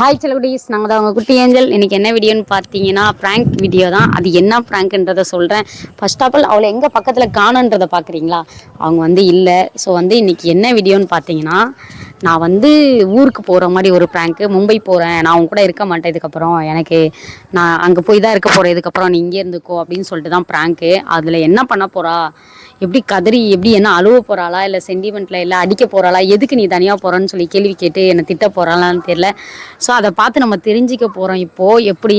Hi செலகுடீஸ் நாங்கள் தான் உங்கள் குட்டி ஏஞ்சல். இன்றைக்கி என்ன வீடியோன்னு பார்த்தீங்கன்னா ப்ராங்க் வீடியோ தான். அது என்ன ப்ராங்க்ன்றதை சொல்கிறேன் ஃபர்ஸ்ட் ஆஃப் ஆல் அவளை எங்கே பக்கத்தில் காணுன்றதை பார்க்குறீங்களா? அவங்க வந்து இல்லை. ஸோ வந்து இன்றைக்கி என்ன வீடியோன்னு பார்த்தீங்கன்னா நான் வந்து ஊருக்கு போகிற மாதிரி ஒரு ப்ராங்க்கு மும்பை போகிறேன் நான் அவங்க கூட இருக்க மாட்டேன் இதுக்கப்புறம். எனக்கு நான் அங்கே போய் தான் இருக்க போகிறேன் இதுக்கப்புறம் நீ இங்கே இருந்துக்கோ அப்படின்னு சொல்லிட்டு தான் ப்ராங்க்கு அதில் என்ன பண்ண போகிறா எப்படி கதறி எப்படி என்ன அழுவ போகிறாளா இல்லை சென்டிமெண்ட்டில் இல்லை அடிக்க போகிறாளா எதுக்கு நீ தனியாக போகிறன்னு சொல்லி கேள்வி கேட்டு என்னை திட்ட போகிறாளான்னு தெரியல. ஸோ அதை பார்த்து நம்ம தெரிஞ்சிக்க போகிறோம் இப்போது எப்படி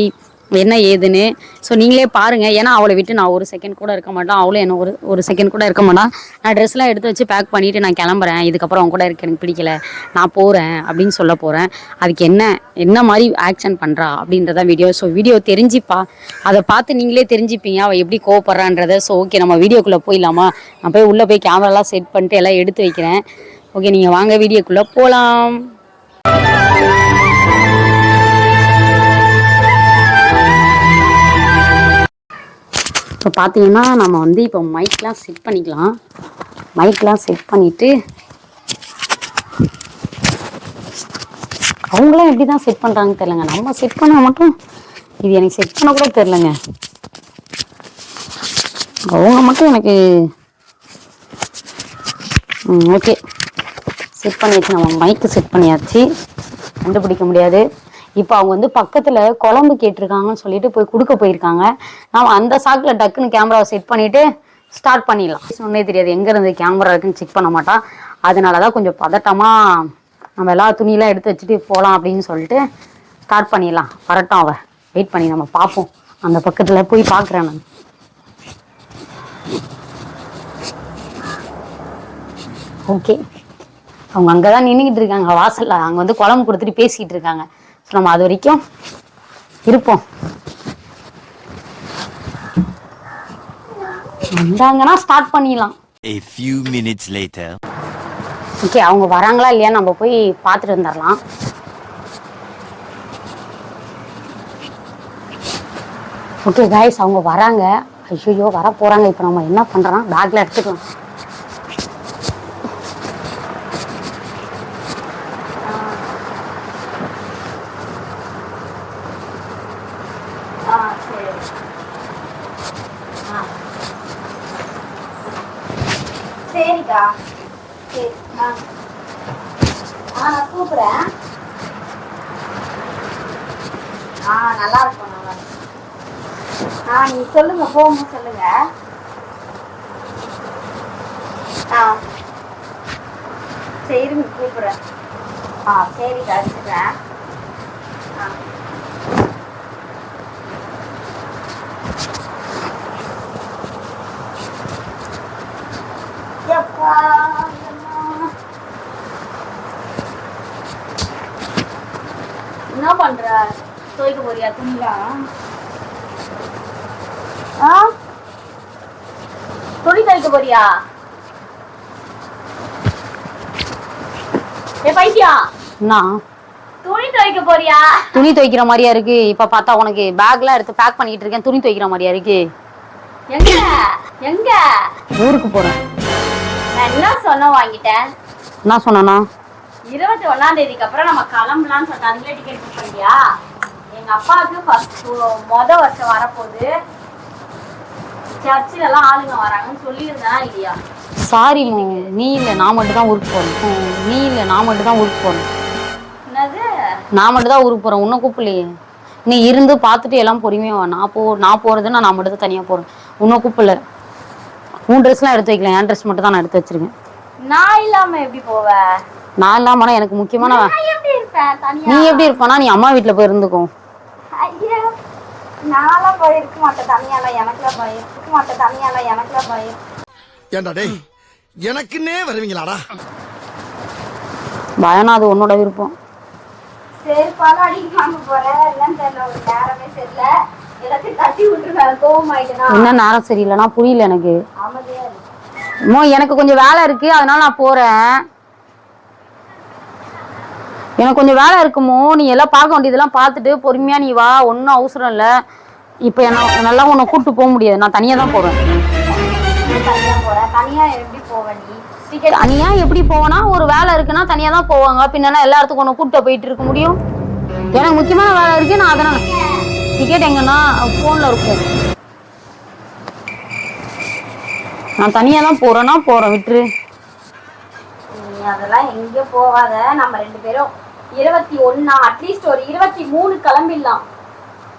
என்ன ஏதுன்னு. ஸோ நீங்களே பாருங்கள் ஏன்னா அவளை விட்டு நான் ஒரு செகண்ட் கூட இருக்க மாட்டேன். அவளும் என்ன ஒரு ஒரு செகண்ட் கூட இருக்க மாட்டான் நான் ட்ரெஸ்லாம் எடுத்து வச்சு பேக் பண்ணிவிட்டு நான் கிளம்புறேன். இதுக்கப்புறம் அவங்க கூட இருக்க எனக்கு பிடிக்கல. நான் போகிறேன் அப்படின்னு சொல்ல போகிறேன் அதுக்கு என்ன என்ன மாதிரி ஆக்ஷன் பண்ணுறா அப்படின்றத வீடியோ ஸோ வீடியோ தெரிஞ்சுப்பா. அதை பார்த்து நீங்களே தெரிஞ்சுப்பீங்க. அவள் எப்படி கோவப்படுறான்றத. ஸோ ஓகே நம்ம வீடியோக்குள்ளே போயிடலாமா? நான் போய் உள்ளே போய் கேமராலாம் செட் பண்ணிட்டு எல்லாம் எடுத்து வைக்கிறேன். ஓகே நீங்கள் வாங்க வீடியோக்குள்ளே போகலாம் இப்போ பார்த்தீங்கன்னா நம்ம வந்து இப்போ மைக்லாம் செட் பண்ணிக்கலாம். மைக்லாம் செட் பண்ணிவிட்டு அவங்களாம் எப்படி தான் செட் பண்ணுறாங்கன்னு தெரிலங்க நம்ம செட் பண்ணால் மட்டும் இது எனக்கு செட் பண்ண கூட தெரிலங்க அவங்க மட்டும் எனக்கு ஓகே செட் பண்ணியாச்சு. நம்ம மைக்கு செட் பண்ணியாச்சு. கண்டுபிடிக்க முடியாது. இப்போ அவங்க வந்து பக்கத்தில் குழம்பு கேட்டிருக்காங்கன்னு சொல்லிட்டு போய் கொடுக்க போயிருக்காங்க. நாம் அந்த சாக்கில் டக்குன்னு கேமராவை செட் பண்ணிவிட்டு ஸ்டார்ட் பண்ணிடலாம். சொன்னே தெரியாது. எங்கேருந்து கேமரா இருக்குன்னு செக் பண்ண மாட்டான் அதனால தான் கொஞ்சம் பதட்டமாக நம்ம எல்லா துணியெல்லாம் எடுத்து வச்சுட்டு போகலாம் அப்படின்னு சொல்லிட்டு ஸ்டார்ட் பண்ணிடலாம். வரட்டும் அவ. வெயிட் பண்ணி நம்ம பார்ப்போம். அந்த பக்கத்தில் போய் பார்க்குறேன் நான். ஓகே அவங்க அங்கே தான் நின்றுக்கிட்டு இருக்காங்க. வாசலில் அங்கே வந்து குழம்பு கொடுத்துட்டு பேசிக்கிட்டு இருக்காங்க. ஸோ நம்ம அது வரைக்கும் இருப்போம். வந்தாங்கன்னா ஸ்டார்ட் பண்ணிடலாம். A few minutes later. Okay அவங்க வராங்களா இல்லையா நம்ம போய் பார்த்துட்டு வந்துடலாம். ஓகே காய்ஸ் அவங்க வராங்க. ஐயோ வர போறாங்க இப்போ நம்ம என்ன பண்றோம் பேக்ல எடுத்துக்கலாம் சரிக்கா சரி ஆ ஆ நான் கூப்பிட்றேன் ஆ நல்லா இருக்கும் நல்லா இருக்கும் ஆ நீங்கள் சொல்லுங்க போகும்போது சொல்லுங்க. ஆ. சரி கூப்பிட்றேன். ஆ சரிக்கா வச்சுக்கிறேன் ஆ. என்ன பண்ற? துவைக்க போறியா துணிலாம் ஆ துணி துவைக்க போறியா ஏ பைத்தியா என்ன? துணி துவைக்க போறியா? துணி துவைக்கிற மாதிரியா இருக்கு. இப்ப பார்த்தா உனக்கு பேக்லாம் எடுத்து பேக் பண்ணிட்டு இருக்கேன். துணி துவைக்கிற மாதிரியா இருக்கு. எங்க? எங்க? ஊருக்கு போறேன். நான் என்ன சொன்ன வாங்கிட்டேன் என்ன சொன்னா இருபத்தி ஒண்ணாம் தேதிக்கு அப்புறம் நம்ம கிளம்பலாம்னு அதுக்குள்ளே டிக்கெட் புக் பண்ணியா எங்க அப்பாவுக்கு ஃபர்ஸ்ட் மொத வருஷம் வரப்போகுது. சர்ச்சில் எல்லாம் ஆளுங்க வராங்கன்னு சொல்லியிருந்தா இல்லையா? சாரி நீ இல்லை நான் மட்டும் தான் ஊருக்கு போறேன். ம், நீ இல்லை நான் மட்டும் தான் ஊருக்கு என்னது? நான் மட்டும் தான் ஊருக்கு போறேன். உன்னை கூப்பிடலையே. நீ இருந்து பார்த்துட்டு எல்லாம் பொறுமையா வா. நான் போ நான் போறதுன்னா நான் மட்டும் தான் தனியா போறேன். உன்னை கூப்பிடல. உன் ட்ரெஸ்லாம் எடுத்து வைக்கல. என் ட்ரெஸ் மட்டும் தான் நான் எடுத்து வச்சிருக்கேன். நான் இல்லாம எப்படி போவ? நான் இல்லாம எனக்கு முக்கியமான நீ எப்படி இருப்பனா நீ அம்மா வீட்டில் போய் இருந்துக்கோ. ஐயா. நான்லாம் போய் இருக்க மாட்டேன் தனியாலாம். எனக்குலாம் பயம் இருக்க மாட்டேன் தனியாலாம். எனக்குலாம் பயம் ஏண்டா டேய் எனக்குன்னே வருவீங்களாடா? பயனா அது உன்னோட விருப்பம். செருப்பால அடிக்க வாங்க போறேன் என்னன்னு தெரியல ஒரு நேரமே தெரியல. எல்லாத்தையும் தட்டி விட்டுருவேன் கோவம் ஆயிட்டுனா என்ன நேரம் சரியில்லைனா புரியல எனக்கு. அமைதியா இருக்கு அம்மா எனக்கு கொஞ்சம் வேலை இருக்கு அதனால நான் போறேன். எனக்கு கொஞ்சம் வேலை இருக்குமோ? நீ எல்லாம் பார்க்க வேண்டியதெல்லாம் பார்த்துட்டு பொறுமையா நீ வா. ஒன்றும் அவசரம் இல்லை. இப்போ என்ன நல்லா உன்னை கூப்பிட்டு போக முடியாது. நான் தனியாக தான் போறேன். தனியா எப்படி டிக்கெட் எப்படி போவேனா? ஒரு வேலை இருக்குன்னா தனியா தான் போவாங்க. பின்னா எல்லா இடத்துக்கும் ஒன்று கூப்பிட்டு போயிட்டு இருக்க முடியும். எனக்கு முக்கியமான வேலை இருக்கு நான் அதனால. டிக்கெட் எங்கன்னா ஃபோனில் இருக்கும். நான் தனியாக தான் போறேன்னா போறேன் விட்டுரு. அதெல்லாம் எங்க போகாத. நம்ம ரெண்டு பேரும் இருபத்தி ஒண்ணா அட்லீஸ்ட் ஒரு இருபத்தி மூணு கிளம்பிடலாம்.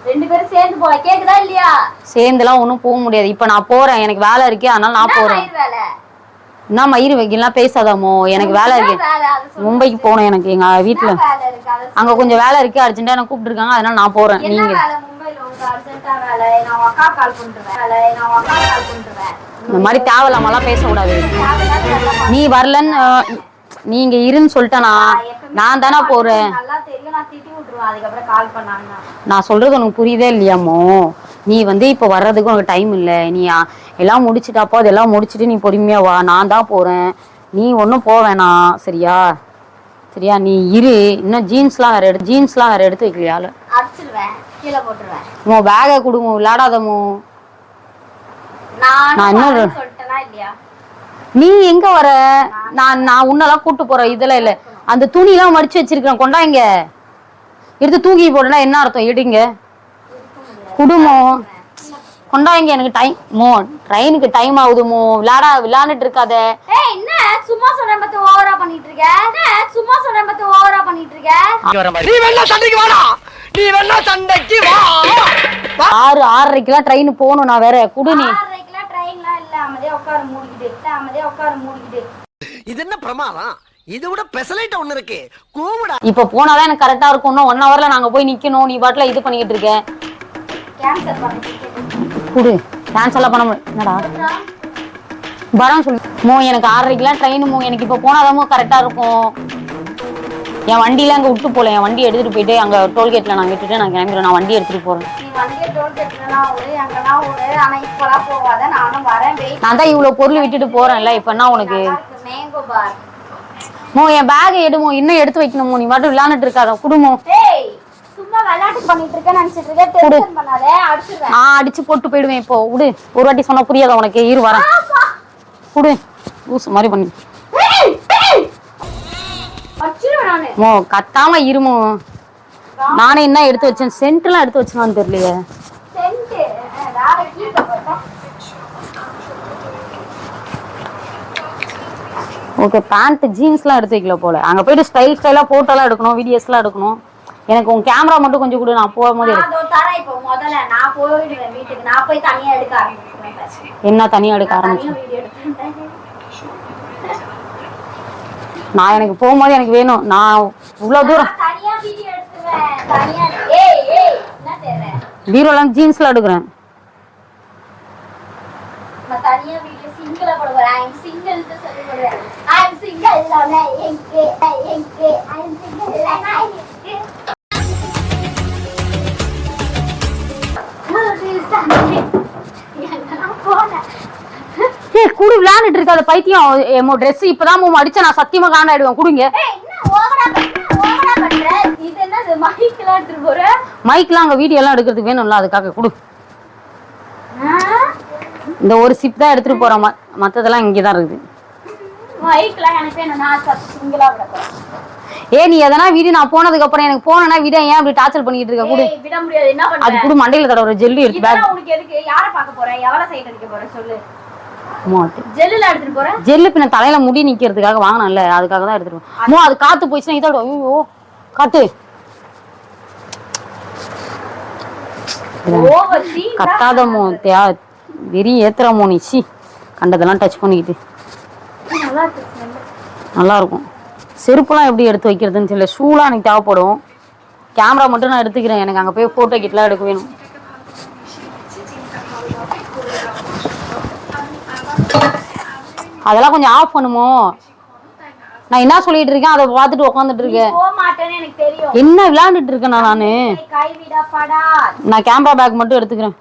ரெண்டு பேரும் சேர்ந்து போலாம் கேக்குதா இல்லையா? சேர்ந்துலாம் ஒன்றும் போக முடியாது. இப்போ நான் போறேன். எனக்கு வேலை இருக்கு அதனால நான் என்ன போறேன். வேலை? என்ன மயிறு வைக்கலாம் பேசாதாமோ எனக்கு வேலை இருக்கு. என்ன. மும்பைக்கு போகணும் எனக்கு எங்க வீட்டில் என்ன. அங்க கொஞ்சம் வேலை இருக்கு அர்ஜென்ட்டா எனக்கு கூப்பிட்டுருக்காங்க அதனால நான் போறேன். என்ன நீங்க. இந்த மாதிரி தேவையில்லாமலாம் பேசக்கூடாது. நீ வரலன்னு நீங்க இருன்னு சொல்லிட்டேனா நான் தானே போறேன். நான் சொல்றது உனக்கு புரியுதே இல்லையாமோ? நீ வந்து இப்போ வர்றதுக்கு உனக்கு டைம் இல்லை. நீ எல்லாம் முடிச்சிட்டாப்போ அதெல்லாம் முடிச்சிட்டு நீ பொறுமையா வா. நான் தான் போறேன். நீ ஒன்றும் போ வேணாம் சரியா? சரியா நீ இரு. இன்னும் ஜீன்ஸ்லாம் வேற எடுத்து ஜீன்ஸ்லாம் வேற எடுத்து வைக்கலையால உன் பேகை கொடுங்க விளையாடாதமோ நான் இன்னும் நீ எங்க வர? நான் நான் உன்னெல்லாம் கூட்டு போறேன் இதெல்லாம் இல்ல. அந்த துணிலாம் மடிச்சு வச்சிருக்கேன் கொண்டா இங்க. எடுத்து தூக்கி போடுனா என்ன அர்த்தம்? எடுங்க. குடும்பம் கொண்டா இங்க எனக்கு டைம் மோ ட்ரெயினுக்கு டைம் ஆகுது மோ. விளையாடா விளையாண்டுட்டு இருக்காத. ஏய் என்ன? சும்மா சொல்றேன் பத்தி ஓவரா பண்ணிட்டு இருக்க? என்ன? சும்மா சொல்றேன் பத்தி ஓவரா பண்ணிட்டு இருக்க? நீ வேணா சண்டைக்கு வாடா. நீ வேணா சண்டைக்கு வா. ஆறு ஆறரைக்கெல்லாம் ட்ரெயின் போகணும் நான் வேற. குடு நீ. அமைதியா உட்கார மூடிக்கிட்டு. அமைதியா உட்கார மூடிக்கிட்டு. இது என்ன பிரமாதம்? இதை விட பெசலைட் ஒண்ணு இருக்கு. கூவுடா. இப்ப போனாதான் எனக்கு கரெக்டா இருக்கும். இன்னும் ஒன் ஹவர்ல நாங்க போய் நிக்கணும். நீ பாட்டுல இது பண்ணிக்கிட்டு இருக்க. கேன்சல் பண்ணிட்டு குடு. கேன்சல்லாம் பண்ண முடியும் என்னடா? வரேன் சொல்லு. மோ எனக்கு ஆறரைக்கெல்லாம் ட்ரெயின் மோ எனக்கு இப்போ போனாதாமோ கரெக்டாக இருக்கும். என் வண்டியில அங்கே விட்டு போகல என் வண்டி எடுத்துட்டு போயிட்டு அங்கே டோல்கேட்டில் நான் விட்டுட்டு நான் கிளம்பிடுறேன் நான் வண்டி எடுத்துட்டு போறேன். நான் தான் இவ்வளோ பொருள் விட்டுட்டு போறேன்ல இப்போ என்ன உனக்கு? மோ என் பேக் எடுமோ இன்னும் எடுத்து வைக்கணுமோ நீ மட்டும் விளையாண்டுட்டு இருக்காத. குடுமோ டேய் சும்மா விளையாட்டு பண்ணிட்டு இருக்க நினைச்சிட்டு இருக்க டென்ஷன் பண்ணாதே அடிச்சிருவேன் நான் அடிச்சு போட்டு போயிடுவேன் இப்போ. விடு. ஒரு வாட்டி சொன்னா புரியாத உனக்கு? இரு வரேன். குடு. ஊசு மாதிரி பண்ணி. மோ கத்தாம இருமோ நானே என்ன எடுத்து வச்சேன்? சென்ட்லாம் எடுத்து வச்சேனான்னு தெரியலையே. ஓகே பேண்ட் ஜீன்ஸ்லாம் எடுத்து வைக்கல போல. அங்கே போயிட்டு ஸ்டைல் ஸ்டைலாக ஃபோட்டோலாம் எடுக்கணும் வீடியோஸ்லாம் எடுக்கணும். எனக்கு உன் கேமரா மட்டும் கொஞ்சம் கொடு நான் போகும்போது தனியா எடுக்க. என்ன எடுக்க தனியா வீடியோ எடுத்துட்டேன். நான் எனக்கு போகும்போது எனக்கு வேணும். நான் இவ்வளோ தூரம் பீரோலாம் ஜீன்ஸ்லாம் எடுக்கிறேன் தனியா சிங்கிளா போட போறேன் ஐ சிங்கிள் சொல்லி போடுவேன் ஐ சிங்கிள் எங்கே எங்கே ஐ சிங்கிள் எங்கே ஏ குடு விளையாண்டுட்டு இருக்காத பைத்தியம் என் ட்ரெஸ் இப்போதான் மூணு அடிச்சா நான் சத்தியமா காண்டாயிடுவேன் குடுங்க மைக்லாம் அங்கே வீடியோலாம் எடுக்கிறதுக்கு வேணும்ல அதுக்காக கொடு. இந்த ஒரு சிப் தான் எடுத்துட்டு போறேன் ம- மத்ததெல்லாம் இங்கே தான் இருக்குது. விட போறேன். ஏ நீ எதனா வீடியோ நான் போனதுக்கு அப்புறம் எனக்கு போனேன்னா வீடியோ ஏன் இப்படி டார்ச்சர் பண்ணிட்டு இருக்க? கொடு. விட முடியாது என்ன அது கூட மண்டையில தடவை ஜெல்லி எடுத்து பேக் உனக்கு எதுக்கு? யார பார்க்க போற? எவ்வளவு சைட் அடிக்க போற? சொல்லு. ஜெல்லுல எடுத்துட்டு ஜெல்லு பின்ன தலையில முடி நிக்கிறதுக்காக வாங்கினேன்ல அதுக்காக தான் எடுத்துட்டு. அம்மா அது காத்து போயிடுச்சுன்னா இதோட ஐயோ காத்து. கத்தாத மோ தியா வெறி ஏத்துற மோ நீ. சி கண்டதெல்லாம் டச் பண்ணிக்கிட்டு. நல்லா இருக்கும். செருப்புலாம் எப்படி எடுத்து வைக்கிறதுன்னு தெரியல. ஷூலாம் எனக்கு தேவைப்படும். கேமரா மட்டும் நான் எடுத்துக்கிறேன். எனக்கு அங்கே போய் ஃபோட்டோ கிட்லாம் எடுக்க வேணும். அதெல்லாம் கொஞ்சம் ஆஃப் பண்ணுமோ? நான் என்ன சொல்லிட்டு இருக்கேன்? அதை பார்த்துட்டு உட்காந்துட்டு இருக்கேன். என்ன விளையாண்டுட்டு இருக்கேன் நான் நானு? கேமரா பேக் மட்டும் எடுத்துக்கிறேன்.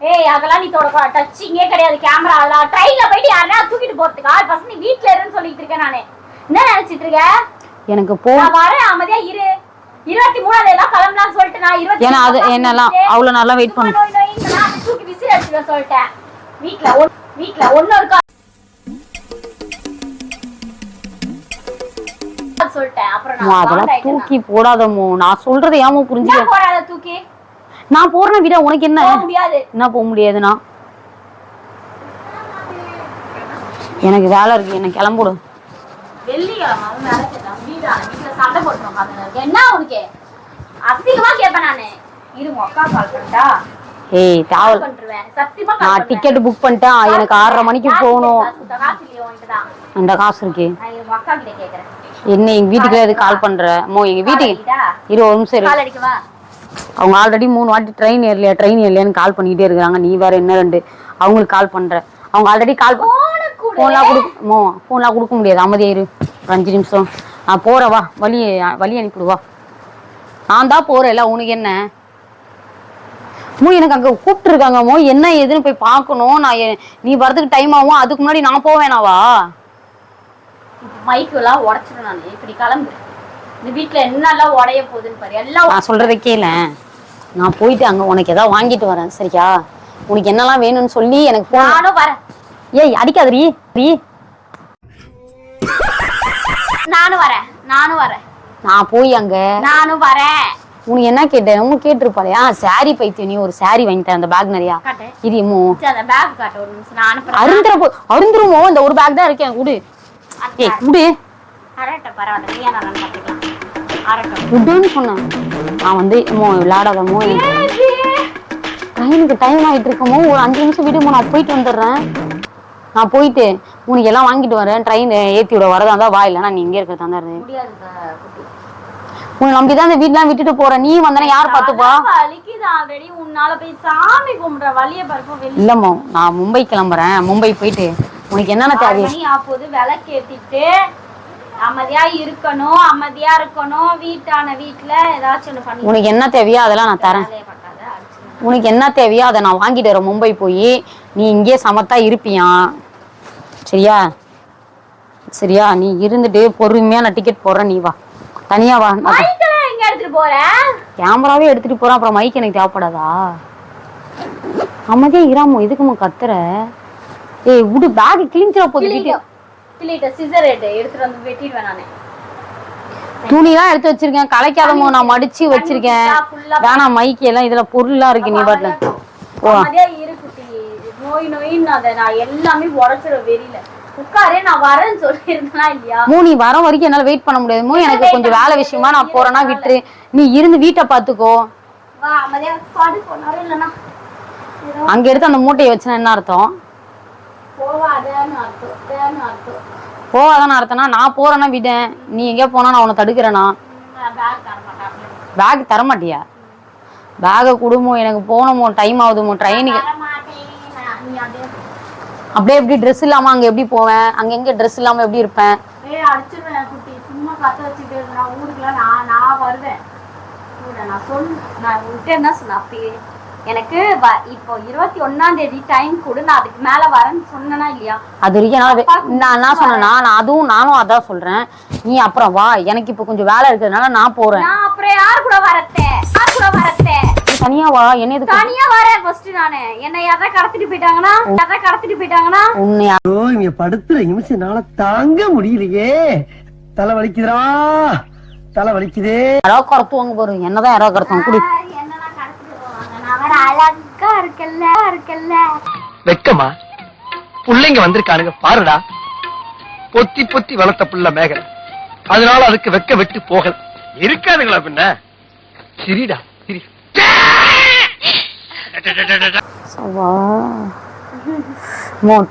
ஏய் அதெல்லாம் நீ தொடக்க டச்சிங்கே கிடையாது. கேமரா ட்ரெயின்ல போயிட்டு யாரா தூக்கிட்டு போறதுக்கா? நீ வீட்ல இருன்னு சொல்லிட்டு இருக்கேன் நானு. என்ன நினைச்சிட்டு இருக்க? எனக்கு போ நான் வரேன். அமைதியா இரு. இருபத்தி மூணாவது எல்லாம் கிளம்பலாம்னு சொல்லிட்டு நான் இருபத்தி ஏன்னா அது மூணாவது என்னெல்லாம் சொல்லிட்டு அவ்வளோ நல்லா வெயிட் பண்ணு. தூக்கி விசில் சொல்லிட்டேன். வீட்ல ஒண்ணு இருக்கா? சொல்லிட்டேன் அப்புறம் அம்மா, நான் அதெல்லாம் காண்டாயிட்டேன் தூக்கி போடாதமோ நான் சொல்றது ஏமா நான். புரிஞ்சுக்க? ஏன் போடாத தூக்கி? நான் போறேன் விட உனக்கு என்ன? போக முடியாது. என்ன போக முடியாதுண்ணா எனக்கு வேலை இருக்கு என்ன கிளம்புடு. என்ன உனக்கு? அசிங்கமா கேட்பேன் நானு. இரு உங்க அக்கா கால் பண்ணிட்டா. ஏய் தேவல் நான். டிக்கெட் புக் பண்ணிட்டேன். எனக்கு ஆறரை மணிக்கு போகணும். அந்த காசு இருக்கு. என்ன எங்க வீட்டுக்கு எது கால் பண்ற? மோ எங்க வீட்டுக்கு அடிக்கிட்டா? இரு ஒரு நிமிஷம் அவங்க ஆல்ரெடி மூணு வாட்டி ட்ரெயின் ஏறலையா? ட்ரெயின் ஏறலையான்னு கால் பண்ணிக்கிட்டே இருக்கிறாங்க. நீ வேற என்ன ரெண்டு? அவங்களுக்கு கால் பண்ற. அவங்க ஆல்ரெடி கால் ஃபோன்லாம் கொடுக்க மோ ஃபோன்லாம் கொடுக்க முடியாது. அமைதியா இரு. ஒரு அஞ்சு நிமிஷம். நான் போறேன் வா. வழி வழி அனுப்பிடு வா. நான் தான் போறேன்ல உனக்கு என்ன? மோ எனக்கு அங்க கூப்பிட்டுருக்காங்க மோ என்ன ஏதுன்னு போய் பார்க்கணும். நான் நீ வரதுக்கு டைம் ஆகும்? அதுக்கு முன்னாடி நான் போவேனாவா மைக்கு எல்லாம் உடைச்சிடும் நான். இப்படி கிளம்பு. இந்த வீட்டுல என்னெல்லாம் உடைய போகுதுன்னு பாரு. எல்லாம் நான் சொல்றதை கேள. நான் போயிட்டு அங்க உனக்கு ஏதாவது வாங்கிட்டு வரேன். சரியா? உனக்கு என்னெல்லாம் வேணும்னு சொல்லி எனக்கு நானும் வரேன். ஏய் அடிக்காதடி. ரீ நானும் வரேன். நானும் வரேன். நான் போய் அங்க நானும் வரேன். உனக்கு என்ன கேட்டேன்? உனக்கு கேட்டிருப்பாளையா சாரி பைத்தியம் நீ ஒரு சாரி வாங்கி தரேன் அந்த பேக் நிறையா. அனுப்புறேன். அருந்துற போ அருந்துருமோ? இந்த ஒரு பேக் தான் இருக்கேன். குடு ஏய் குடுன்னு சொன்னேன். நான் வந்து மோ விளையாடாதமோ ட்ரெயினுக்கு டைம் ஆயிட்டு இருக்கமோ ஒரு அஞ்சு நிமிஷம் விடுமோ நான் போயிட்டு வந்துடுறேன். நான் போயிட்டு உனக்கு எல்லாம் வாங்கிட்டு வரேன். ட்ரெயின் ஏத்தி விட வரதா இருந்தா வா இல்லைன்னா நீ இங்கே இருக்கிறதா இருந்தா இரு. உன்னை நம்பிதான் இந்த வீட்லாம் விட்டுட்டு போறேன் நீ வந்தனா யார் பாத்துப்பா அதான் வலிக்குது ஆல்ரெடி உன்னால போய் சாமி கும்பிடுற வழிய பருப்ப வெளிய. இல்லம்மா நான் மும்பை கிளம்புறேன். மும்பை போயிட்டு உனக்கு என்னென்ன தேவை? மணி ஆப்போது விளக்கு ஏத்திட்டு அமைதியா இருக்கணும் அமைதியா இருக்கணும். வீட்டான வீட்டுல ஏதாச்சும் ஒண்ணு பண்ணி உனக்கு என்ன தேவையோ அதெல்லாம் நான் தரேன். உனக்கு என்ன தேவையோ அதை நான் வாங்கிட்டு வரேன் மும்பை போய். நீ இங்கேயே சமத்தா இருப்பியா? சரியா? சரியா? நீ இருந்துட்டு பொறுமையா நான் டிக்கெட் போடுறேன் நீ வா. தனியா வா. எங்க எடுத்துட்டு போற? கேமராவே எடுத்துட்டு போறேன் அப்புறம் மைக் எனக்கு தேவைப்படாதா? அமைதியா இராமோ எதுக்குமா கத்துற? ஏய் விடு பேக் கிழிஞ்சிட போகுது கிளிட்ட சிசர் எடுத்துட்டு வந்து வெட்டிடுவேன் நானு. துணிலாம் எடுத்து வச்சிருக்கேன். கலைக்காதமோ நான் மடிச்சு வச்சிருக்கேன். வேணாம் மைக் எல்லாம் இதுல பொருள்லாம் இருக்கு நீ பாட்டுல. நோய் நோயின்னு அதை நான் எல்லாமே உடச்சிடும் வெறியில உட்காரே நான் வரேன்னு சொல்லியிருந்தேனா இல்லையா? மூ நீ வர வரைக்கும் என்னால வெயிட் பண்ண முடியாது. மூ எனக்கு கொஞ்சம் வேலை விஷயமா நான் போறேன்னா விட்டுரு. நீ இருந்து வீட்டை பாத்துக்கோ வா அமைதியா பாடு அங்க எடுத்து அந்த மூட்டையை வச்சுனா என்ன அர்த்தம்? போவாதேன்னு அர்த்தம் தேன்னு அர்த்தம். போவாதான் அர்த்தம்னா நான் போறேன்னா விடேன். நீ எங்கேயா போனா நான் உன்னை தடுக்கிறேனா? பேக் தர மாட்டியா? பேகை கொடுமோ எனக்கு போகணுமோ டைம் ஆகுதுமோ ட்ரெயினுக்கு தர மாட்டேன் நான் நீ அப்படியே எப்படி ட்ரெஸ் இல்லாம அங்க எப்படி போவேன்? அங்க எங்க ட்ரெஸ் இல்லாம எப்படி இருப்பேன்? சும்மா கத்த வச்சுட்டு நான் ஊருக்குலாம் நான் நான் வருவேன். நான் சொல் நான் உன்கிட்ட என்ன சொன்னேன் அப்பயே எனக்கு இப்போ இருபத்தி ஒன்னாம் தேதி டைம் கொடு. நான் அதுக்கு மேல வரேன்னு சொன்னேனா இல்லையா? அது வரைக்கும் நான் என்ன சொன்னேன்னா நான் அதுவும் நானும் அதான் சொல்றேன். நீ அப்புறம் வா. எனக்கு இப்போ கொஞ்சம் வேலை இருக்கிறதுனால நான் போறேன். நான் அப்புறம் யார் கூட வரத்தே? யார் கூட வரத்தே? நீ தனியா வா என்ன இதுக்கு தனியா வரேன் ஃபர்ஸ்ட் நானு. என்ன யாரா கடத்திட்டு போயிட்டாங்கன்னா யாரா கடத்திட்டு போயிட்டாங்கன்னா. உன்னை ஐயோ இங்க படுத்துற நிமிஷம்னால தாங்க முடியலையே. தலை வலிக்குதுடா. தலை வலிக்குதே. யாரோ குறத்துவாங்க பாரு என்னதான் யாரோ குறத்துவாங்க குடி. அழகா இருக்கல்ல இருக்கல்ல வெக்கமா? புள்ளைங்க வந்திருக்கானுங்க பாருடா. பொத்தி பொத்தி வளர்த்த புள்ள மேகல். அதனால அதுக்கு வெக்க விட்டு போகல. இருக்காதுங்களா பின்ன? சிரிடா சிரி.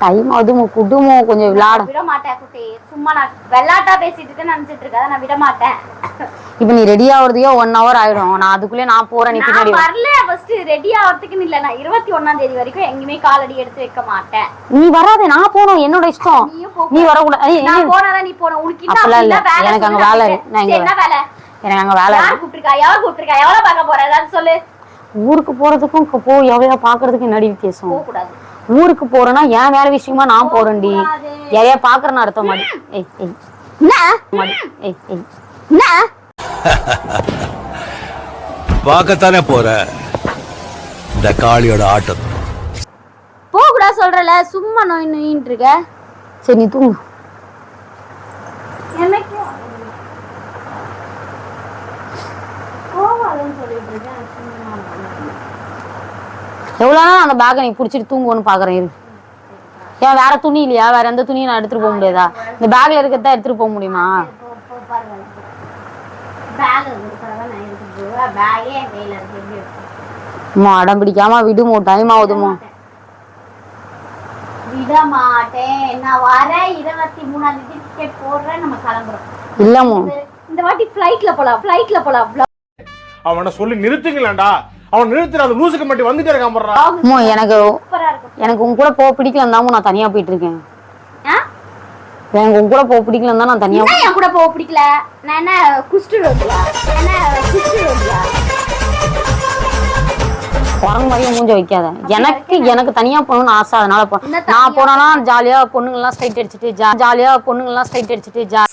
டைம் ஆகுது மோ குடுமோ கொஞ்சம் விளையாட விட மாட்டேன் குட்டி. சும்மா நான் வெள்ளாட்டா பேசிட்டு இருக்கேன்னு நினைச்சிட்டு இருக்காத நான் விட மாட்டேன் இப்போ நீ ரெடி ஆகுறதையோ ஒன் ஹவர் ஆயிடும். நான் அதுக்குள்ளே நான் போறேன் நீ பின்னாடி. வரல ஃபர்ஸ்ட் ரெடி ஆகிறதுக்குன்னு இல்ல. நான் இருபத்தி ஒண்ணாம் தேதி வரைக்கும் எங்கேயுமே காலடி எடுத்து வைக்க மாட்டேன். நீ வராத நான் போகணும். என்னோட இஷ்டம். நீ வரக்கூடாது. நான் போனாதான் நீ போன உனக்கு எனக்கு அங்க வேலை நான் இங்க என்ன வேலை? எனக்கு அங்க வேலை யார் கூப்பிட்டுருக்கா? எவ்வளவு பார்க்க போற? ஏதாவது சொல்லு. ஊருக்கு போறதுக்கும் போ எவ்வளோ பாக்குறதுக்கு என்னடி வித்தியாசம்? போக கூடாது ஊருக்கு போறேன்னா என் வேலை விஷயமா நான் போறேன்டி? போகக்கூடாது. யாரையா பாக்குறேன்னு அர்த்தம் மாடி ஏய் ஏய். என்ன? மாடி ஏய் ஏய். என்ன? பார்க்கத்தானே போற? இந்த காளியோட ஆட்டம். சொல்றல. சும்மா நோய் நோயின்னு இருக்க. சரி நீ தூங்கு வரும்னு சொல்லிட்டு இருக்கேன் சும்மா இருக்கேன். எவ்வளோ நாள் அந்த பேக்கை நீ பிடிச்சிட்டு தூங்குவோன்னு பார்க்குறேன் இரு. ஏன் வேற துணி இல்லையா? வேற எந்த துணியும் நான் எடுத்துட்டு போக முடியாதா? இந்த பேக்ல இருக்கிறதா எடுத்துட்டு போக முடியுமா? அம்மா அடம் பிடிக்காம விடுமோ? டைம் ஆகுதுமோ? விட மாட்டேன். நான் வரேன் இருபத்தி மூணாம் தேதி டிக்கெட் போடுறேன். நம்ம கிளம்புறோம். இல்லமோ இந்த- இந்த வாட்டி ஃப்ளைட்ல போலாம். ஃப்ளைட்ல போலாம். அவனை சொல்லி நிறுத்துங்களேன்டா. அவன் நிறுத்துற அந்த லூசுக்கு மட்டும் வந்துட்டே இருக்கான் போடுறா அம்மா எனக்கு எனக்கு உன் கூட போக பிடிக்கல தாமோ நான் தனியா போயிட்டு இருக்கேன்? எனக்கு உன் கூட போக பிடிக்கல தான் நான் தனியா என்ன என் கூட போக பிடிக்கல? நான் என்ன குஷ்டு என்ன குரங்கு மாதிரியே மூஞ்ச வைக்காத. எனக்கு எனக்கு தனியா போகணும்னு ஆசை அதனால போ நான் போனா ஜாலியா பொண்ணுங்கெல்லாம் ஸ்ட்ரைட் அடிச்சுட்டு ஜா- ஜாலியா பொண்ணுங்கெல்லாம் ஸ்ட்ரைட் அடிச்சுட்டு ஜா-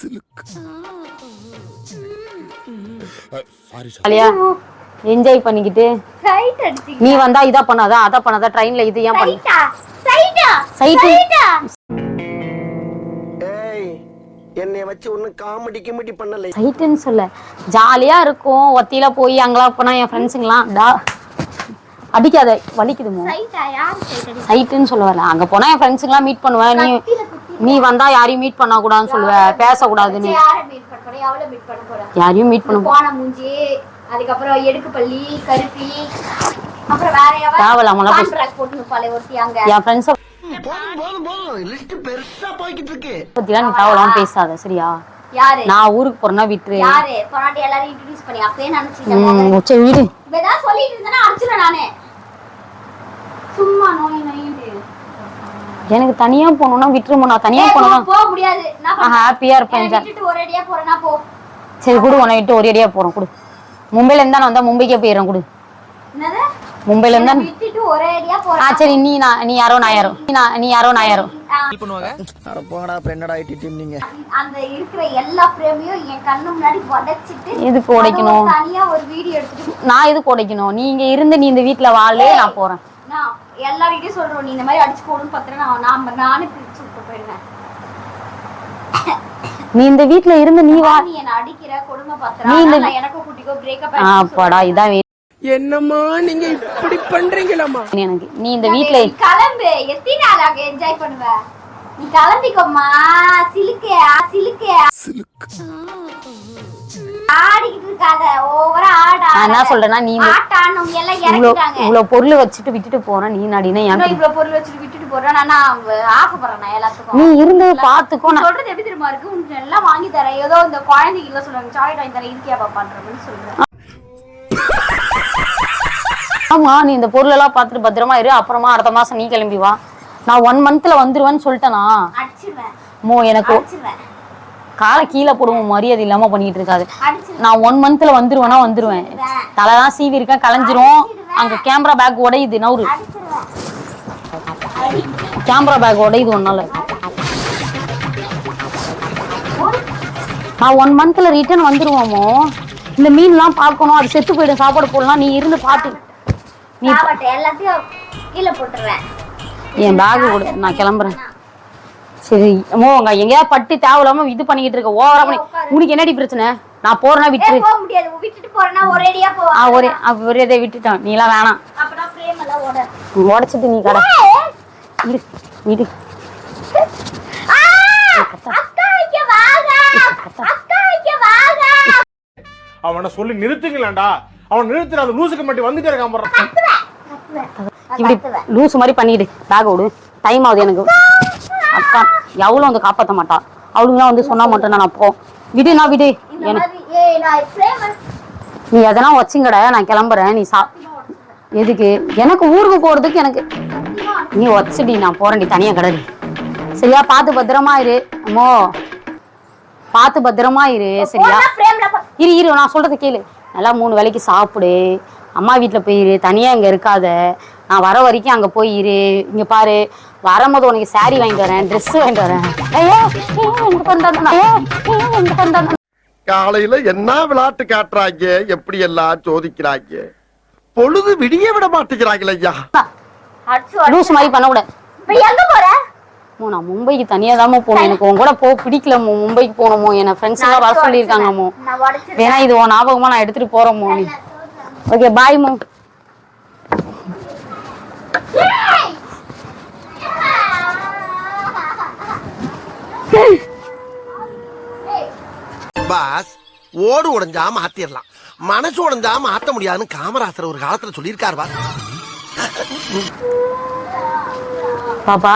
ஜாலியா என்ஜாய் பண்ணிக்கிட்டு. நீ வந்தா இதா பண்ணாதா அதா பண்ணாதா ட்ரெயின்ல இது ஏன் பண்ண? என்னைய வச்சு ஒன்னும் காமெடி கிமெடி பண்ணல. சைட்டுன்னு சொல்ல. ஜாலியா இருக்கும். ஒத்தியில போய் அங்கெல்லாம் போனா என் ஃப்ரெண்ட்ஸுங்களாம் டா அடிக்காத வலிக்குதுமோ சைட்டுன்னு சொல்ல வரல அங்க போனா என் ஃப்ரெண்ட்ஸுங்களாம் மீட் பண்ணுவேன். நீ நீ வந்தா யாரையும் மீட் பண்ண கூடாதுன்னு சொல்லுவ பேசக்கூடாதுன்னு யாரையும் மீட் பண்ண போன மூஞ்சி அதுக்கப்புறம் எடுக்கு பள்ளி கருப்பி அப்புறம் வேற என் ஃப்ரெண்ட்ஸை பத்திலாம் நீ தேவையில்லாம பேசாத சரியா? யாரு? நான் ஊருக்கு போறேன்னா விட்டுரு. யாரு? பொன்னாட்டி எல்லாரும் இன்ட்ரோடியூஸ் பண்ணி அப்பயே நினைச்சீங்க ம், சரி விடு. இப்ப ஏதாவது சொல்லிட்டு இருந்தேன்னா அடிச்சிடறேன் நானு. சும்மா நோய் நோயிட்டு எனக்கு தனியா போகணும்னா விட்டுருமோ நான் தனியா போனா போக முடியாது. நான் ஹாப்பியா இருப்பேன் விட்டுட்டு ஒரேடியா போறேன்னா போ. சரி குடு உன்னை விட்டு ஒரு அடியா போறோம் குடு. மும்பைல இருந்தா நான் வந்தா மும்பைக்கே போயிடுறேன் குடு. என்னது? மும்பைல இருந்தா ஆ போறேன் சரி நீ நான் நீ யாரோ நான் யாரோ நீ நான் நீ யாரோ நான் யாரோ அட போங்கடா அப்புறம் என்னடா ஐடி நீங்க? அந்த இருக்கிற எல்லா ஃப்ரேமையும் என் கண்ணு முன்னாடி உடைச்சிட்டு எதுக்கு உடைக்கணும்? அதை ஒரு தனியா ஒரு வீடியோ எடுத்துட்டு நான் எதுக்கு உடைக்கணும்? நீ இங்க இருந்து நீ இந்த வீட்ல வாழு நான் போறேன். நான் எல்லார்கிட்டயும் சொல்றோம் நீ இந்த மாதிரி அடிச்சு போடுன்னு பார்த்தேன்னா நான் நான் பிரிச்சு விட்டு நீ இந்த வீட்ல இருந்து நீ வா நீ என்ன அடிக்கிற கொடுமை நீ பாத்துறா இந்த- நான் எனக்கும் குட்டிக்கோ பிரேக்கப் ஆ, அப்பாடா இதான் என்னம்மா நீங்க இப்படி பண்றீங்களாம்மா? எனக்கு நீ இந்த வீட்ல கிளம்பு. எத்தனை நாள் அங்க என்ஜாய் பண்ணுவ? நீ கிளம்பிக்கோமா சிலுக்கு சிலுக்கு. ஆடிக்கிட்டு இருக்காத. ஓவரா ஆடா நான் என்ன சொல்றேன்னா நீ ஆட்டானும் எல்லாம் இறக்கிட்டாங்க. இவ்வளவு பொருள் வச்சுட்டு விட்டுட்டு போறேன். நீ நடினா ஏன் இவ்வளவு பொருள் வச்சுட்டு விட்டுட்டு போறேன் நான் நான் ஆசைப்படுறேன் நான் எல்லாத்துக்கும். நீ இருந்து பாத்துக்கோ நான் சொல்றது எப்படி தெரியுமா இருக்கு? உனக்கு எல்லாம் வாங்கி தரேன். ஏதோ இந்த குழந்தைங்க எல்லாம் சொல்றாங்க சாக்லேட் வாங்கி தரேன் இருக்கியா பாப்பான்ற மாதிரி சொல்றேன். ஆமா நீ இந்த பொருள் எல்லாம் பார்த்துட்டு பத்திரமா இரு அப்புறமா அடுத்த மாசம் நீ கிளம்பி வா. நான் ஒன் மந்த்ல வந்துருவேன்னு சொல்லிட்டேனா? மோ எனக்கு காலை கீழே போடுவோம் மரியாதை இல்லாம பண்ணிட்டு இருக்காது. நான் ஒன் மந்த்ல வந்துருவேனா வந்துருவேன். தலைதான் சீவி இருக்கேன் கலைஞ்சிரும். அங்க கேமரா பேக் உடையுது நவுரு கேமரா பேக் உடையுது ஒன்னால நான் ஒன் மந்த்ல ரிட்டர்ன் வந்துருவோமோ இந்த மீன்லாம் பார்க்கணும் அது செத்து போயிடும் சாப்பாடு போடலாம் நீ இருந்து பார்த்து நீ சாப்பாட்டு எல்லாத்தையும் கீழே போட்டுருவேன். என் பேக் கொடு நான் கிளம்புறேன். சரி அம்மோ அங்க எங்கேயாவது பட்டு தேவையில்லாம இது பண்ணிக்கிட்டு இருக்க ஓவரா பண்ணி உனக்கு என்னடி பிரச்சனை? நான் போறேன்னா ஏ விட்டுரு. போக முடியாது? விட்டுட்டு போறேன்னா ஒரேடியா போ ஆ ஒரே அப்ப ஒரே இதை விட்டுட்டான். வேணாம். பிரேம் எல்லாம் ஓட. உடச்சிட்டு நீ கடை. இரு வாங்க. அவனை சொல்லி நிறுத்துங்களேன்டா. அவன் நிறுத்துற அந்த லூசுக்கு மட்டும் வந்துட்டே இருக்கான் போடுறா இப்படி லூஸ் மாதிரி பண்ணிடு. பேக் விடு. டைம் ஆகுது எனக்கு. அக்கா எவ்வளோ வந்து காப்பாற்ற மாட்டா? அவளுங்களாம் வந்து சொன்னா மட்டும் நான் போ. விடு நான் விடு. நீ எதனா வச்சுங்கட நான் கிளம்புறேன். நீ சா எதுக்கு? எனக்கு ஊருக்கு போறதுக்கு எனக்கு நீ வச்சுடி நான் போறேன்டி தனியா கடடி சரியா? பார்த்து பத்திரமா இரு. அம்மோ. பார்த்து பத்திரமா இரு. சரியா? இரு இரு. நான் சொல்றது கேளு. நல்லா மூணு வேளைக்கு சாப்பிடு. அம்மா வீட்டில் போய் இரு. தனியாக இங்கே இருக்காத. நான் வர வரைக்கும் அங்கே போய் இரு. இங்கே பாரு. வரும்போது உனக்கு saree வாங்கிட்டு வரேன். Dress வாங்கிட்டு வரேன். ஐயோ எங்கே எங்கே காலையில என்ன விளையாட்டு காட்டுறாங்க? எப்படி எல்லாம் சோதிக்கிறாங்க? பொழுது விடிய விட மாட்டேங்கிறாங்களே ஐயா. அடிச்சு லூஸ் மாதிரி பண்ணக்கூடாது. இப்ப எங்க போற? நான் மும்பைக்கு தனியாக தாமோ போகணும் எனக்கு உன் கூட போக பிடிக்கலமோ மும்பைக்கு போகணுமோ. என் ஃப்ரெண்ட்ஸ் எல்லாம் வர சொல்லியிருக்காங்கமோ வேணா இது உன் ஞாபகமா நான் எடுத்துட்டு போறேமோ நீ. ஓகே பாய் மோ. பாஸ் ஓடு உடைஞ்சா மாத்திரலாம். மனசு உடைஞ்சா மாத்த முடியாதுன்னு காமராசர் ஒரு காலத்துல சொல்லியிருக்காரு பாஸ். பாப்பா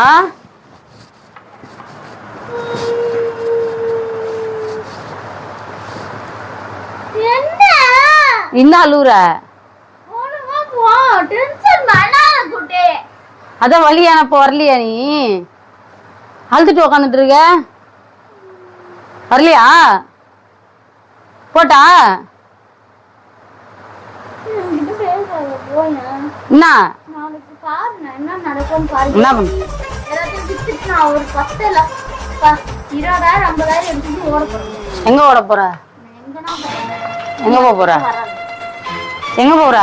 என்ன? அழுவுற? அதான் வழியான இப்போ வரலையா நீ? அழுதுட்டு உக்காந்துட்டு இருக்க? வரலையா? போட்டா? என்ன? நான் நான் எங்க ஓட போற? எங்க போக போற? எங்க போற?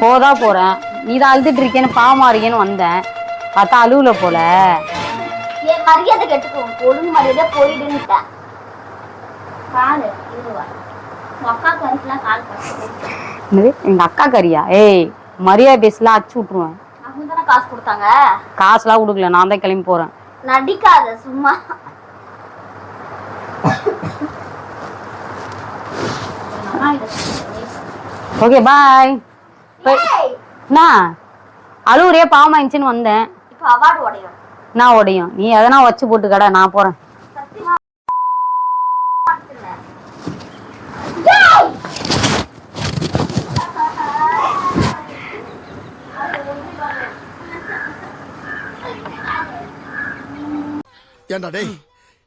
போதா போறேன். நீ தான் அழுதுட்டு இருக்கேன்னு பாவமா இருக்கேன்னு வந்தேன். பார்த்தா அழுவுல போல. என் மரியாதை கெட்டுக்கோ ஒழுங்கு மரியாதை போயிடுன்னுட்டேன் அக்கா கருத்துலாம் கால் பண்ணி. என்னது? எங்க அக்கா கறியா ஏய் மரியாதை பேசலாம் அச்சு விட்டுருவேன். அவங்க தானே காசு கொடுத்தாங்க? காசுலாம் கொடுக்கல நான் தான் கிளம்பி போறேன். நடிக்காத சும்மா. ஓகே பாய் என்ன அழுவுறியே பாவமா இருந்துச்சுன்னு வந்தேன். இப்ப அவார்டு உடையும். நான் உடையும். நீ எதனா வச்சு போட்டு கடை நான் போறேன். சத்தியமா ஏண்டா டேய்?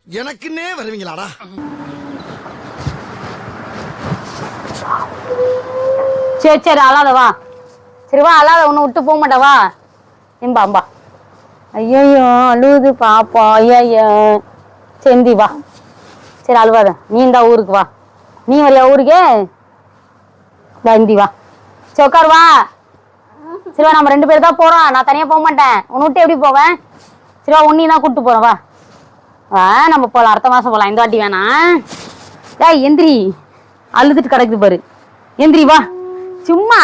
எனக்குன்னே வருவீங்களாடா? சரி சரி அழாத வா. சரி வா அழாத ஒன்று விட்டு போக மாட்டா வா. எம்பா அம்பா ஐயோ அழுகுது பாப்பா ஐயோ செந்தி வா. சரி அழுவாத. நீ இந்த ஊருக்கு வா. நீ வரையா ஊருக்கே? வந்தி வா. சரி உட்காரு வா. சரிவா நம்ம ரெண்டு பேர் தான் போகிறோம் நான் தனியாக போக மாட்டேன். உன்னை விட்டு எப்படி போவேன்? சரிவா உன்னையும் தான் கூப்பிட்டு போகிறேன் வா. வா நம்ம போலாம். அடுத்த மாசம் போலாம். இந்த வாட்டி வேணாம். ஏய் எந்திரி. அழுதுட்டு கிடக்குது பாரு. எந்திரி வா. சும்மா.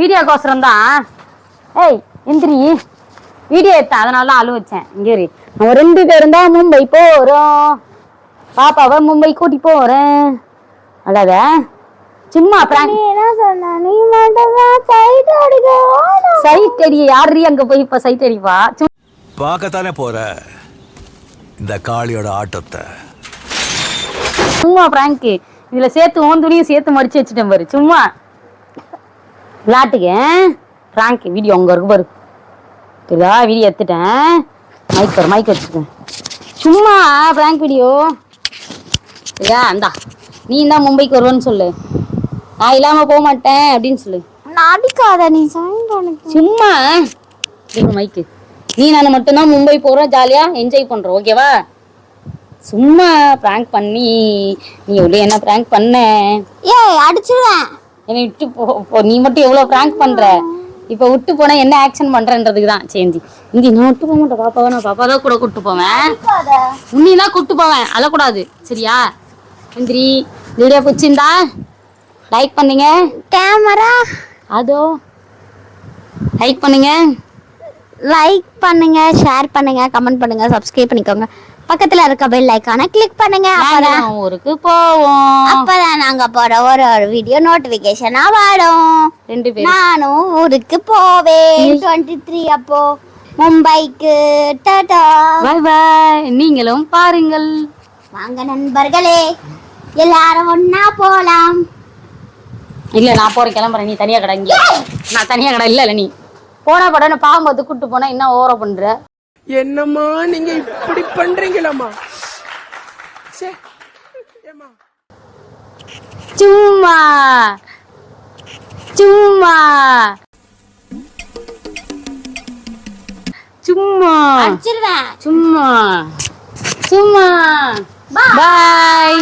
வீடியோக்கோசரம் தான். ஏய் எந்திரி. வீடியோ எடுத்தேன். அதனால தான் அழு வச்சேன். இங்கே இரு. நம்ம ரெண்டு பேரும் தான் மும்பை போகிறோம் பாப்பாவை மும்பை கூட்டி போகிறேன் அழக சும்மா பிராங்க் என்ன சொன்ன? நீ மட்டும் தான் சைட் அடி யாரு அங்க போய் இப்ப சைட் அடிப்பா? சும்மா பார்க்கத்தானே போற? இந்த காளியோட ஆட்டத்தை. சும்மா பிராங்க். இதுல சேர்த்து ஓன் துணியும் சேர்த்து மடிச்சு வச்சுட்டேன் பாரு. சும்மா. விளாட்டுக்கு பிராங்க் வீடியோ அங்க இருக்கு பாரு. இதா வீடியோ எடுத்துட்டேன். மைக் பாரு மைக் வச்சுக்கேன் சும்மா பிராங்க் வீடியோ. சரியா இந்தா. நீ தான் மும்பைக்கு வருவேன்னு சொல்லு. நான் இல்லாம போக மாட்டேன் அப்படின்னு சொல்லு. நடிக்காத நீ சைன் எனக்கு சும்மா மைக்கு நீ நான் மட்டும்தான் மும்பை போறோம் ஜாலியா என்ஜாய் பண்றோம் ஓகேவா சும்மா பிராங்க் பண்ணி நீ எவ்வளோ என்ன பிராங்க் பண்ண? ஏய் அடிச்சிருவேன். என்னை விட்டு போ. நீ மட்டும் எவ்வளோ பிராங்க் பண்ற? இப்போ விட்டு போனா என்ன ஆக்ஷன் பண்றன்றதுக்கு தான். சேந்தி இந்தி. நான் விட்டு போக மாட்டேன் பாப்பாவை நான் பாப்பா தான் கூட கூட்டு போவேன். உன்னை தான் கூட்டு போவேன் அழக்கூடாது. சரியா? எந்திரி வீடியோ பிடிச்சிருந்தா லைக் பண்ணுங்க. கேமரா அதோ லைக் பண்ணுங்க. லைக் பண்ணுங்க ஷேர் பண்ணுங்க கமெண்ட் பண்ணுங்க சப்ஸ்கிரைப் பண்ணிக்கோங்க. பக்கத்துல இருக்க பெல் ஐக்கானை கிளிக் பண்ணுங்க. அப்பதான் ஊருக்கு போவோம். அப்பதான் நாங்க போற ஒரு ஒரு வீடியோ நோட்டிபிகேஷனா வரும். ரெண்டு பேரும். நானும் ஊருக்கு போவேன். டுவெண்ட்டி த்ரீ அப்போ மும்பைக்கு. டாடா. பாய் பாய் நீங்களும் பாருங்கள். வாங்க நண்பர்களே. எல்லாரும் ஒன்னா போலாம். இல்ல நான் போறேன். கிளம்புறேன். நீ தனியா கடை நான் தனியா கடை இல்ல இல்ல நீ. போனா படம் பாம்பத்து கூட்டு போனா என்ன ஓவரா பண்ற? என்னம்மா நீங்க இப்படி பண்றீங்களாம்மா? சும்மா. சும்மா. சும்மா. அடிச்சிருவேன். சும்மா. சும்மா. பாய்.